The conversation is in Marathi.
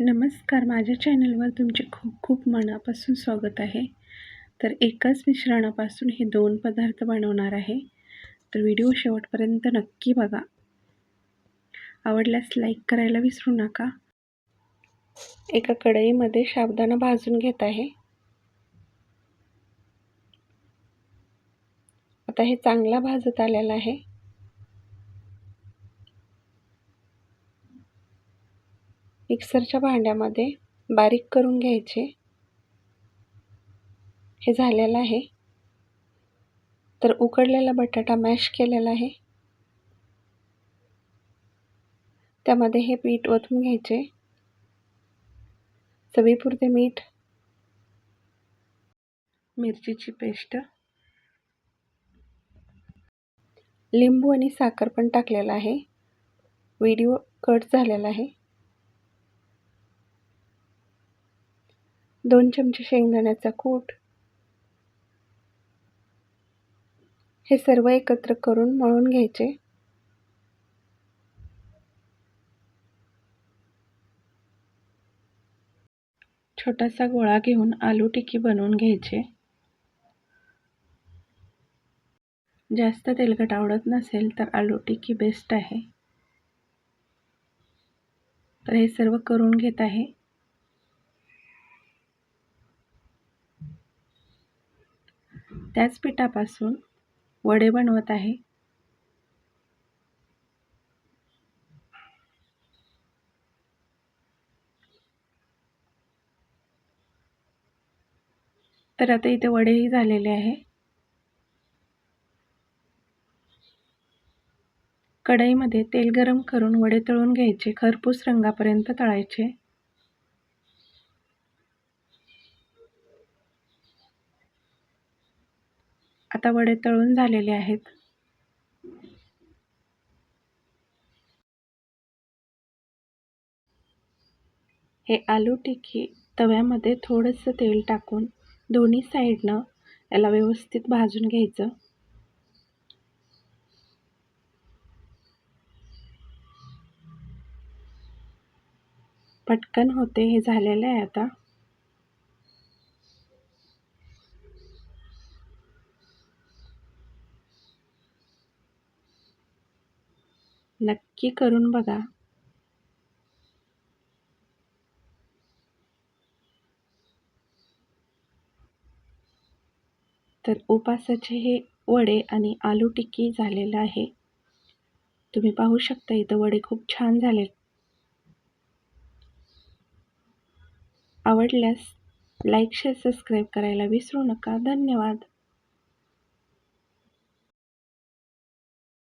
नमस्कार. माझ्या चॅनलवर तुमचे खूप खूप मनापासून स्वागत आहे. तर एकाच मिश्रणापासून हे दोन पदार्थ बनवणार आहे. तर व्हिडिओ शेवटपर्यंत नक्की बघा. आवडल्यास लाईक करायला विसरू नका. एका कढईमध्ये साबुदाणा भाजून घेत आहे. आता हे चांगला भाजत आलेला आहे. मिक्सरच्या भांड्यामध्ये बारीक करून घ्यायचे. हे झालेलं आहे. तर उकडलेला बटाटा मॅश केलेला आहे. त्यामध्ये हे पीठ ओतून घ्यायचे. चवीपुरते मीठ मिरचीची पेस्ट लिंबू आणि साखर पण टाकलेला आहे. व्हिडिओ कट झालेला आहे. दोन चमचे शेंगदाण्याचा कूट. हे सर्व एकत्र करून मळून घ्यायचे. छोटासा गोळा घेऊन आलू टिक्की बनवून घ्यायचे. जास्त तेलकट आवडत नसेल तर आलू टिक्की बेस्ट आहे. तर हे सर्व करून घेत आहे. त्याच पिठापासून वडे बनवत आहे. तर आता इथे वडेही झालेले आहे. कढईमध्ये तेल गरम करून वडे तळून घ्यायचे खरपूस रंगापर्यंत तळायचे. आता वडे तळून झालेले आहेत. हे आलू टिक्की तव्यामध्ये थोडंसं तेल टाकून दोन्ही साईडनं याला व्यवस्थित भाजून घ्यायचं. पटकन होते हे झालेलं आहे आता. नक्की करून बघा. तर उपासाचे हे वडे आणि आलू टिक्की झालेलं आहे. तुम्ही पाहू शकता इथं वडे खूप छान झाले. आवडल्यास लाईक शेअर सबस्क्राईब करायला विसरू नका. धन्यवाद.